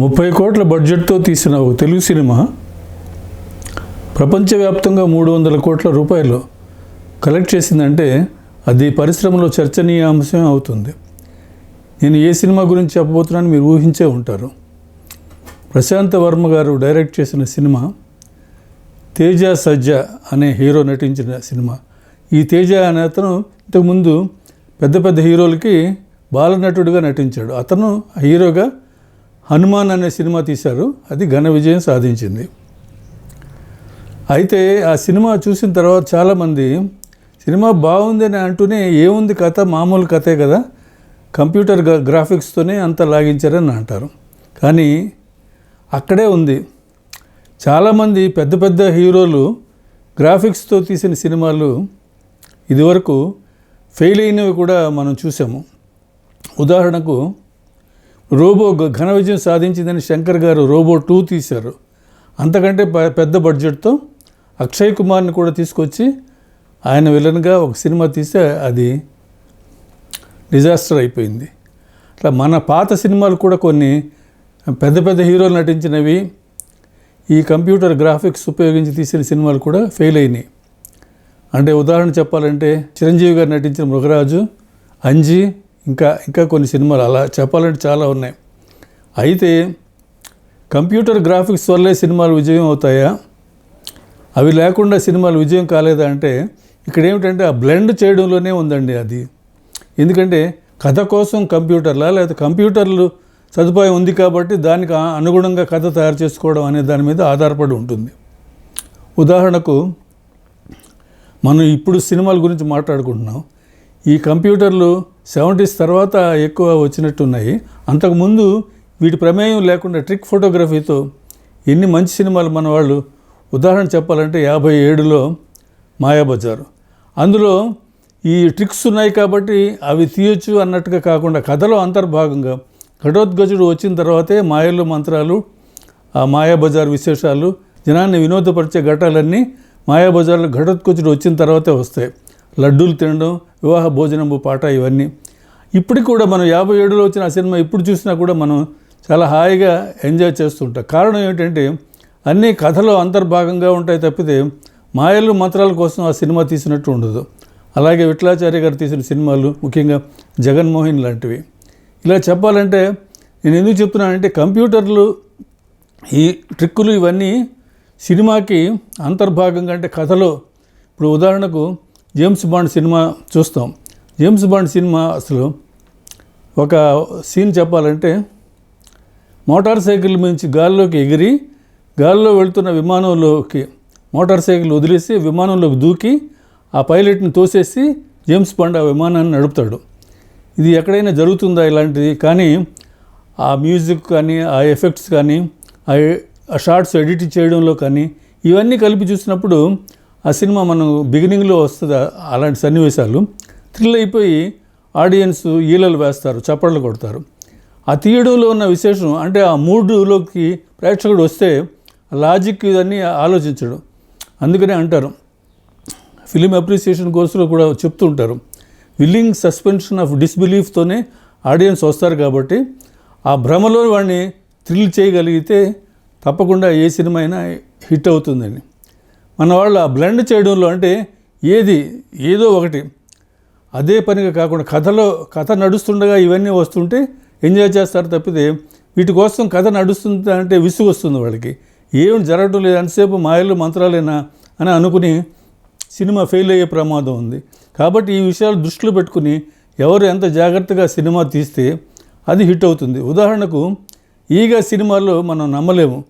ముప్పై కోట్ల బడ్జెట్తో తీసిన ఒక తెలుగు సినిమా ప్రపంచవ్యాప్తంగా మూడు వందల కోట్ల రూపాయలు కలెక్ట్ చేసిందంటే అది పరిశ్రమలో చర్చనీయాంశం అవుతుంది. నేను ఏ సినిమా గురించి చెప్పబోతున్నాను మీరు ఊహించే ఉంటారు. ప్రశాంత్ వర్మ గారు డైరెక్ట్ చేసిన సినిమా తేజ సజ్జ అనే హీరో నటించిన సినిమా. ఈ తేజ అనే అతను ఇంతకుముందు పెద్ద పెద్ద హీరోలకి బాలనటుడిగా నటించాడు. అతను హీరోగా హనుమాన్ అనే సినిమా తీశారు. అది ఘన విజయం సాధించింది. అయితే ఆ సినిమా చూసిన తర్వాత చాలామంది సినిమా బాగుంది అని అంటూనే ఏముంది కథ? మామూలు కథే కదా. కంప్యూటర్ గ్రాఫిక్స్తోనే అంత లాగించారని అంటారు. కానీ అక్కడే ఉంది. చాలామంది పెద్ద పెద్ద హీరోలు గ్రాఫిక్స్తో తీసిన సినిమాలు ఇదివరకు ఫెయిల్ అయినవి కూడా మనం చూసాము. ఉదాహరణకు రోబో ఘన విజయం సాధించిందని శంకర్ గారు రోబో టూ తీశారు. అంతకంటే పెద్ద బడ్జెట్తో అక్షయ్ కుమార్ని కూడా తీసుకొచ్చి ఆయన విలన్గా ఒక సినిమా తీస్తే అది డిజాస్టర్ అయిపోయింది. అట్లా మన పాత సినిమాలు కూడా కొన్ని పెద్ద పెద్ద హీరోలు నటించినవి ఈ కంప్యూటర్ గ్రాఫిక్స్ ఉపయోగించి తీసిన సినిమాలు కూడా ఫెయిల్ అయినాయి. అంటే ఉదాహరణ చెప్పాలంటే చిరంజీవి గారు నటించిన మృగరాజు అంజీ ఇంకా ఇంకా కొన్ని సినిమాలు అలా చెప్పాలంటే చాలా ఉన్నాయి. అయితే కంప్యూటర్ గ్రాఫిక్స్ వల్లే సినిమాలు విజయం అవుతాయా? అవి లేకుండా సినిమాలు విజయం కాలేదా అంటే ఇక్కడ ఏమిటంటే ఆ బ్లెండ్ చేయడంలోనే ఉందండి అది. ఎందుకంటే కథ కోసం కంప్యూటర్లా లేదా కంప్యూటర్లు సదుపాయం ఉంది కాబట్టి దానికి అనుగుణంగా కథ తయారు చేసుకోవడం అనే దాని మీద ఆధారపడి ఉంటుంది. ఉదాహరణకు మనం ఇప్పుడు సినిమాల గురించి మాట్లాడుకుంటున్నాం. ఈ కంప్యూటర్లు సెవెంటీస్ తర్వాత ఎక్కువ వచ్చినట్టున్నాయి. అంతకుముందు వీటి ప్రమేయం లేకుండా ట్రిక్ ఫోటోగ్రఫీతో ఎన్ని మంచి సినిమాలు మన వాళ్ళు ఉదాహరణ చెప్పాలంటే యాభై ఏడులో మాయాబజారు. అందులో ఈ ట్రిక్స్ ఉన్నాయి కాబట్టి అవి తీయొచ్చు అన్నట్టుగా కాకుండా కథలో అంతర్భాగంగా ఘటోద్గజుడు వచ్చిన తర్వాతే మాయలు మంత్రాలు ఆ మాయాబజార్ విశేషాలు జనాన్ని వినోదపరిచే ఘటాలన్నీ మాయాబజార్లో ఘటోత్కచుడు వచ్చిన తర్వాతే వస్తాయి. లడ్డూలు తినడం వివాహ భోజనము పాట ఇవన్నీ. ఇప్పటికి కూడా మనం యాభై ఏడులో వచ్చిన ఆ సినిమా ఇప్పుడు చూసినా కూడా మనం చాలా హాయిగా ఎంజాయ్ చేస్తుంటాం కారణం ఏంటంటే అన్నీ కథలో అంతర్భాగంగా ఉంటాయి తప్పితే మాయలు మంత్రాల కోసం ఆ సినిమా తీసినట్టు ఉండదు. అలాగే విఠలాచార్య గారు తీసిన సినిమాలు ముఖ్యంగా జగన్మోహన్ లాంటివి. ఇలా చెప్పాలంటే నేను ఎందుకు చెప్తున్నానంటే కంప్యూటర్లు ఈ ట్రిక్కులు ఇవన్నీ సినిమాకి అంతర్భాగంగా అంటే కథలో. ఇప్పుడు ఉదాహరణకు జేమ్స్ బాండ్ సినిమా చూస్తాం. జేమ్స్ బాండ్ సినిమా అసలు ఒక సీన్ చెప్పాలంటే మోటార్ సైకిల్ నుంచి గాల్లోకి ఎగిరి గాల్లో వెళ్తున్న విమానంలోకి మోటార్ సైకిల్ వదిలేసి విమానంలోకి దూకి ఆ పైలట్ని తోసేసి జేమ్స్ బాండ్ ఆ విమానాన్ని నడుపుతాడు. ఇది ఎక్కడైనా జరుగుతుందా ఇలాంటిది? కానీ ఆ మ్యూజిక్ కానీ ఆ ఎఫెక్ట్స్ కానీ ఆ ఆ షార్ట్స్ ఎడిట్ చేయడంలో కానీ ఇవన్నీ కలిపి చూసినప్పుడు ఆ సినిమా మనం బిగినింగ్లో వస్తుంది అలాంటి సన్నివేశాలు. థ్రిల్ అయిపోయి ఆడియన్స్ ఈలలు వేస్తారు చప్పట్లు కొడతారు. ఆ తీయడంలో ఉన్న విశేషం అంటే ఆ మూడులోకి ప్రేక్షకుడు వస్తే లాజిక్ ఇవన్నీ ఆలోచించడు. అందుకనే అంటారు. ఫిలిం అప్రిసియేషన్ కోర్సులో కూడా చెప్తూ ఉంటారు విల్లింగ్ సస్పెన్షన్ ఆఫ్ డిస్బిలీఫ్తోనే ఆడియన్స్ వస్తారు కాబట్టి ఆ భ్రమలో వాడిని థ్రిల్ చేయగలిగితే తప్పకుండా ఏ సినిమా అయినా హిట్ అవుతుందని. మన వాళ్ళు ఆ బ్లెండ్ చేయడంలో అంటే ఏది ఏదో ఒకటి. అదే పనిగా కాకుండా కథలో కథ నడుస్తుండగా ఇవన్నీ వస్తుంటే ఎంజాయ్ చేస్తారు తప్పితే వీటి కోసం కథ నడుస్తుంది అంటే విసుగు వస్తుంది వాళ్ళకి. ఏం జరగటం లేదు అంతసేపు మాయలు మంత్రాలేనా అని అనుకుని సినిమా ఫెయిల్ అయ్యే ప్రమాదం ఉంది. కాబట్టి ఈ విషయాలు దృష్టిలో పెట్టుకుని ఎవరు ఎంత జాగ్రత్తగా సినిమా తీస్తే అది హిట్ అవుతుంది. ఉదాహరణకు ఈగ సినిమాలో మనం నమ్మలేము.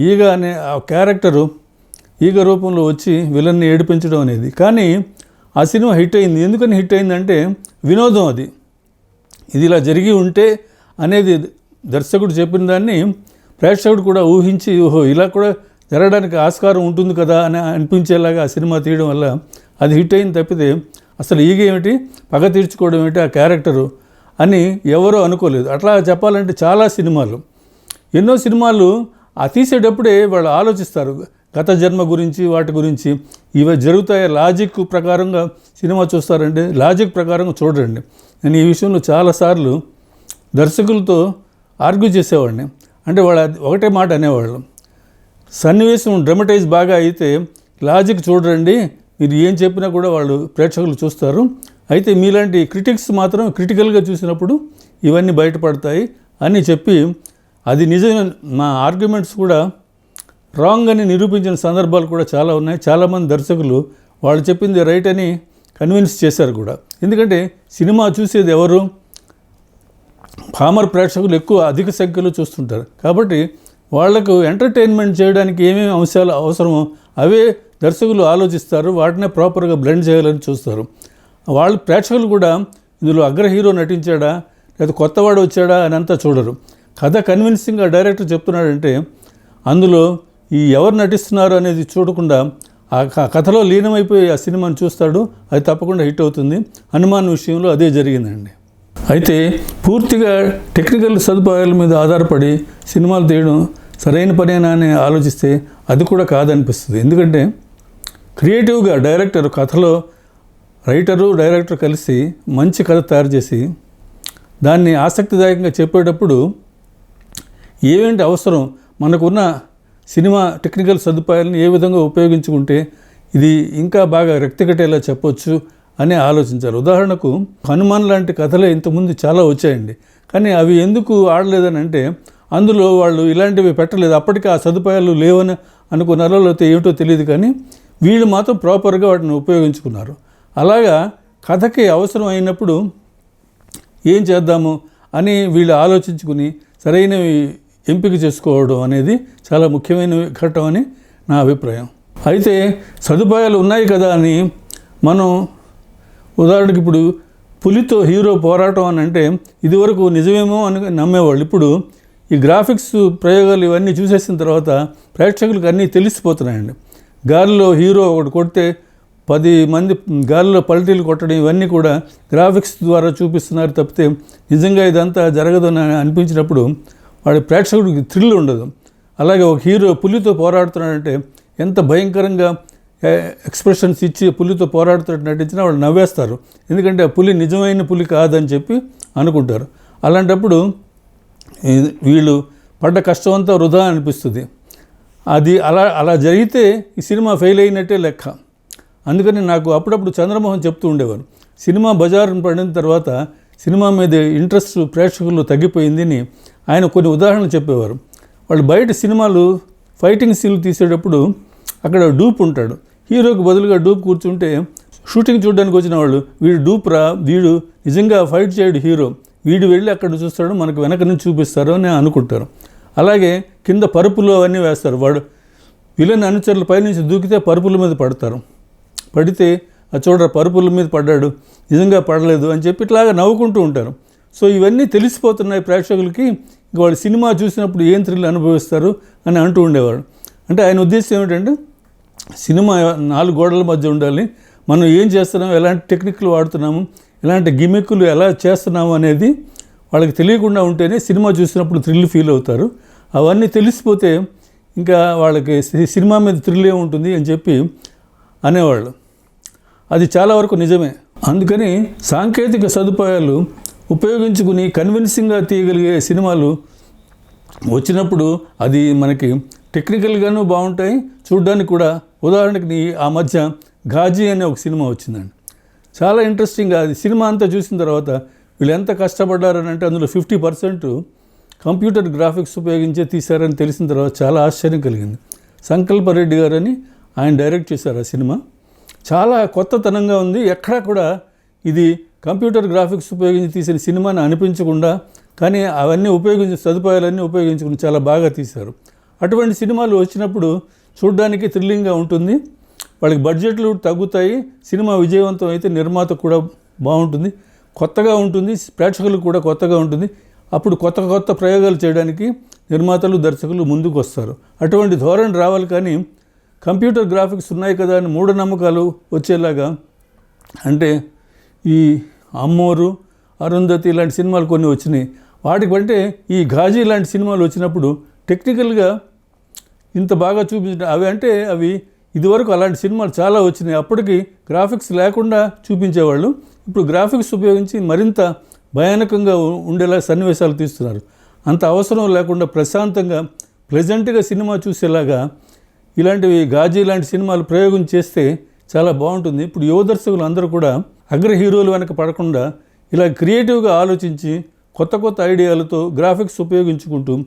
ఈగ అనే ఆ క్యారెక్టరు ఈగ రూపంలో వచ్చి విలన్ని ఏడిపించడం అనేది. కానీ ఆ సినిమా హిట్ అయింది. ఎందుకని హిట్ అయిందంటే వినోదం అది. ఇది ఇలా జరిగి ఉంటే అనేది దర్శకుడు చెప్పిన దాన్ని ప్రేక్షకుడు కూడా ఊహించి ఓహో ఇలా కూడా జరగడానికి ఆస్కారం ఉంటుంది కదా అని అనిపించేలాగా ఆ సినిమా తీయడం వల్ల అది హిట్ అయింది తప్పితే అసలు ఈగ ఏమిటి పగ తీర్చుకోవడం ఏమిటి ఆ క్యారెక్టరు అని ఎవరో అనుకోలేదు. అట్లా చెప్పాలంటే చాలా సినిమాలు. ఎన్నో సినిమాలు ఆ తీసేటప్పుడే వాళ్ళు ఆలోచిస్తారు. గత జన్మ గురించి వాటి గురించి ఇవి జరుగుతాయి లాజిక్ ప్రకారంగా సినిమా చూస్తారండి లాజిక్ ప్రకారంగా చూడండి నేను ఈ విషయంలో చాలాసార్లు దర్శకులతో ఆర్గ్యూ చేసేవాడిని. అంటే వాళ్ళ ఒకటే మాట అనేవాళ్ళు. సన్నివేశం డ్రమటైజ్ బాగా అయితే లాజిక్ చూడరండి మీరు ఏం చెప్పినా కూడా వాళ్ళు ప్రేక్షకులు చూస్తారు. అయితే మీలాంటి క్రిటిక్స్ మాత్రం క్రిటికల్గా చూసినప్పుడు ఇవన్నీ బయటపడతాయి అని చెప్పి అది నిజమే. మా ఆర్గ్యుమెంట్స్ కూడా రాంగ్ అని నిరూపించిన సందర్భాలు కూడా చాలా ఉన్నాయి. చాలామంది దర్శకులు వాళ్ళు చెప్పింది రైట్ అని కన్విన్స్ చేశారు కూడా. ఎందుకంటే సినిమా చూసేది ఎవరు? పామర్ ప్రేక్షకులు ఎక్కువ అధిక సంఖ్యలో చూస్తుంటారు. కాబట్టి వాళ్ళకు ఎంటర్టైన్మెంట్ చేయడానికి ఏమేమి అంశాలు అవసరమో అవే దర్శకులు ఆలోచిస్తారు. వాటినే ప్రాపర్గా బ్లెండ్ చేయాలని చూస్తారు. వాళ్ళు ప్రేక్షకులు కూడా ఇందులో అగ్ర హీరో నటించాడా? లేదా కొత్తవాడు వచ్చాడా? అని అంతా చూడరు. కథ కన్విన్సింగ్గా డైరెక్టర్ చెప్తున్నాడంటే అందులో ఈ ఎవరు నటిస్తున్నారు అనేది చూడకుండా ఆ క- కథలో లీనమైపోయి ఆ సినిమాను చూస్తాడు అది తప్పకుండా హిట్ అవుతుంది. హనుమాన్ విషయంలో అదే జరిగిందండి. అయితే పూర్తిగా టెక్నికల్ సదుపాయాల మీద ఆధారపడి సినిమాలు తీయడం సరైన పనేనా అని ఆలోచిస్తే అది కూడా కాదనిపిస్తుంది. ఎందుకంటే క్రియేటివ్గా డైరెక్టర్ కథలో రైటరు డైరెక్టర్ కలిసి మంచి కథ తయారు చేసి దాన్ని ఆసక్తిదాయకంగా చెప్పేటప్పుడు ఏమేంటి అవసరం? మనకున్న సినిమా టెక్నికల్ సదుపాయాలను ఏ విధంగా ఉపయోగించుకుంటే ఇది ఇంకా బాగా రెక్తికట్టేలా చెప్పొచ్చు అని ఆలోచించారు. ఉదాహరణకు హనుమాన్ లాంటి కథలే ఇంతకుముందు చాలా వచ్చాయండి. కానీ అవి ఎందుకు ఆడలేదని అంటే అందులో వాళ్ళు ఇలాంటివి పెట్టలేదు. అప్పటికి ఆ సదుపాయాలు లేవని అనుకున్నారో లేకపోతే ఏమిటో తెలియదు కానీ వీళ్ళు మాత్రం ప్రాపర్గా వాటిని ఉపయోగించుకున్నారు. అలాగా కథకి అవసరం అయినప్పుడు ఏం చేద్దాము అని వీళ్ళు ఆలోచించుకుని సరైనవి ఎంపిక చేసుకోవడం అనేది చాలా ముఖ్యమైన ఘట్టం అని నా అభిప్రాయం. అయితే సదుపాయాలు ఉన్నాయి కదా అని మనం ఉదాహరణకి ఇప్పుడు పులితో హీరో పోరాటం అని అంటే ఇదివరకు నిజమేమో అని నమ్మేవాళ్ళు. ఇప్పుడు ఈ గ్రాఫిక్స్ ప్రయోగాలు ఇవన్నీ చూసేసిన తర్వాత ప్రేక్షకులకు అన్నీ తెలిసిపోతున్నాయండి. గాలిలో హీరో ఒకటి కొడితే పది మంది గాలిలో పల్టీలు కొట్టడం ఇవన్నీ కూడా గ్రాఫిక్స్ ద్వారా చూపిస్తున్నారు తప్పితే నిజంగా ఇదంతా జరగదని అనిపించినప్పుడు వాడి ప్రేక్షకుడికి థ్రిల్ ఉండదు. అలాగే ఒక హీరో పులితో పోరాడుతున్నాడంటే ఎంత భయంకరంగా ఎక్స్ప్రెషన్స్ ఇచ్చి పులితో పోరాడుతున్నట్టు నటించినా వాళ్ళు నవ్వేస్తారు. ఎందుకంటే ఆ పులి నిజమైన పులి కాదని చెప్పి అనుకుంటారు. అలాంటప్పుడు వీళ్ళు పడ్డ కష్టం అంతా వృధా అనిపిస్తుంది. అది అలా అలా జరిగితే ఈ సినిమా ఫెయిల్ అయినట్టే లెక్క. అందుకని నాకు అప్పుడప్పుడు చంద్రమోహన్ చెప్తూ ఉండేవారు. సినిమా బజారు పడిన తర్వాత సినిమా మీద ఇంట్రెస్ట్ ప్రేక్షకుల్లో తగ్గిపోయిందని ఆయన కొన్ని ఉదాహరణలు చెప్పేవారు. వాళ్ళు బయట సినిమాలు ఫైటింగ్ సీన్లు తీసేటప్పుడు అక్కడ డూప్ ఉంటాడు. హీరోకి బదులుగా డూప్ కూర్చుంటే షూటింగ్ చూడడానికి వచ్చిన వాళ్ళు వీడు డూప్ రా వీడు నిజంగా ఫైట్ చేయడు హీరో వీడు వెళ్ళి అక్కడ చూస్తాడు మనకు వెనక నుంచి చూపిస్తారు అని అనుకుంటారు. అలాగే కింద పరుపులు అవన్నీ వేస్తారు. వాడు విలన్ అనుచరులు పైనుంచి దూకితే పరుపుల మీద పడతారు. పడితే చూడరా పరుపుల మీద పడ్డాడు నిజంగా పడలేదు అని చెప్పి ఇట్లాగా నవ్వుకుంటూ ఉంటారు. సో ఇవన్నీ తెలిసిపోతున్నాయి ప్రేక్షకులకి. ఇంకా వాళ్ళు సినిమా చూసినప్పుడు ఏం థ్రిల్ అనుభవిస్తారు అని అంటూ ఉండేవాడు అంటే ఆయన ఉద్దేశం ఏమిటంటే సినిమా నాలుగు గోడల మధ్య ఉండాలి. మనం ఏం చేస్తున్నాం ఎలాంటి టెక్నిక్లు వాడుతున్నాము ఎలాంటి గిమిక్కులు ఎలా చేస్తున్నాము అనేది వాళ్ళకి తెలియకుండా ఉంటేనే సినిమా చూసినప్పుడు థ్రిల్ ఫీల్ అవుతారు. అవన్నీ తెలిసిపోతే ఇంకా వాళ్ళకి సినిమా మీద థ్రిల్ ఉంటుంది అని చెప్పి అనేవాళ్ళు. అది చాలా వరకు నిజమే. అందుకని సాంకేతిక సదుపాయాలు ఉపయోగించుకుని కన్విన్సింగ్గా తీయగలిగే సినిమాలు వచ్చినప్పుడు అది మనకి టెక్నికల్గాను బాగుంటాయి. చూడడానికి కూడా ఉదాహరణకి ఆ మధ్య ఘాజీ అనే ఒక సినిమా వచ్చిందండి. చాలా ఇంట్రెస్టింగ్గా అది సినిమా అంతా చూసిన తర్వాత వీళ్ళు ఎంత కష్టపడ్డారని అంటే అందులో ఫిఫ్టీ పర్సెంట్ కంప్యూటర్ గ్రాఫిక్స్ ఉపయోగించే తీశారని తెలిసిన తర్వాత చాలా ఆశ్చర్యం కలిగింది. సంకల్ప రెడ్డి గారని ఆయన డైరెక్ట్ చేశారు ఆ సినిమా. చాలా కొత్తతనంగా ఉంది. ఎక్కడా కూడా ఇది కంప్యూటర్ గ్రాఫిక్స్ ఉపయోగించి తీసిన సినిమాని అనిపించకుండా కానీ అవన్నీ ఉపయోగించి సదుపాయాలన్నీ ఉపయోగించుకుని చాలా బాగా తీశారు. అటువంటి సినిమాలు వచ్చినప్పుడు చూడడానికి థ్రిల్లింగ్గా ఉంటుంది. వాళ్ళకి బడ్జెట్లు తగ్గుతాయి. సినిమా విజయవంతం అయితే నిర్మాత కూడా బాగుంటుంది. కొత్తగా ఉంటుంది. ప్రేక్షకులకు కూడా కొత్తగా ఉంటుంది. అప్పుడు కొత్త కొత్త ప్రయోగాలు చేయడానికి నిర్మాతలు దర్శకులు ముందుకు వస్తారు అటువంటి ధోరణి రావాలి కానీ కంప్యూటర్ గ్రాఫిక్స్ ఉన్నాయి కదా అని మూఢనమ్మకాలు వచ్చేలాగా అంటే ఈ అమ్మోరు అరుంధతి ఇలాంటి సినిమాలు కొన్ని వచ్చినాయి. వాటికి అంటే ఈ ఘాజీ లాంటి సినిమాలు వచ్చినప్పుడు టెక్నికల్గా ఇంత బాగా చూపించిన అవి అంటే అవి ఇదివరకు అలాంటి సినిమాలు చాలా వచ్చినాయి. అప్పటికి గ్రాఫిక్స్ లేకుండా చూపించేవాళ్ళు. ఇప్పుడు గ్రాఫిక్స్ ఉపయోగించి మరింత భయానకంగా ఉండేలా సన్నివేశాలు తీస్తున్నారు. అంత అవసరం లేకుండా ప్రశాంతంగా ప్లెజెంట్గా సినిమా చూసేలాగా ఇలాంటివి గాజీ లాంటి సినిమాలు ప్రయోగం చేస్తే చాలా బాగుంటుంది. ఇప్పుడు యువ దర్శకులు అందరూ కూడా అగ్ర హీరోలు వెనక పడకుండా ఇలా క్రియేటివ్గా ఆలోచించి కొత్త కొత్త ఐడియాలతో గ్రాఫిక్స్ ఉపయోగించుకుంటూ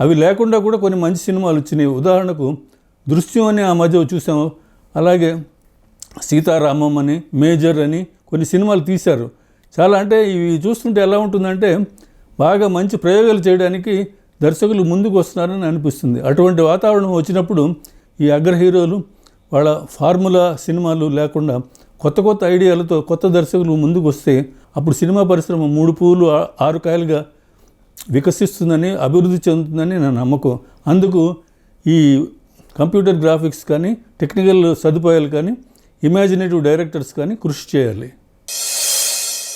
అవి లేకుండా కూడా కొన్ని మంచి సినిమాలు వచ్చినాయి. ఉదాహరణకు దృశ్యం అని ఆ మధ్య చూసాము. అలాగే సీతారామం అని మేజర్ అని కొన్ని సినిమాలు తీశారు. చాలా అంటే ఇవి చూస్తుంటే ఎలా ఉంటుందంటే బాగా మంచి ప్రయోగాలు చేయడానికి దర్శకులు ముందుకు వస్తున్నారని అనిపిస్తుంది. అటువంటి వాతావరణం వచ్చినప్పుడు ఈ అగ్ర హీరోలు వాళ్ళ ఫార్ములా సినిమాలు లేకుండా కొత్త కొత్త ఐడియాలతో కొత్త దర్శకులు ముందుకు వస్తే అప్పుడు సినిమా పరిశ్రమ మూడు పువ్వులు ఆరు కాయలుగా వికసిస్తుందని అభివృద్ధి చెందుతుందని నా నమ్మకం. అందుకు ఈ కంప్యూటర్ గ్రాఫిక్స్ కానీ టెక్నికల్ సదుపాయాలు కానీ ఇమాజినేటివ్ డైరెక్టర్స్ కానీ కృషి చేయాలి.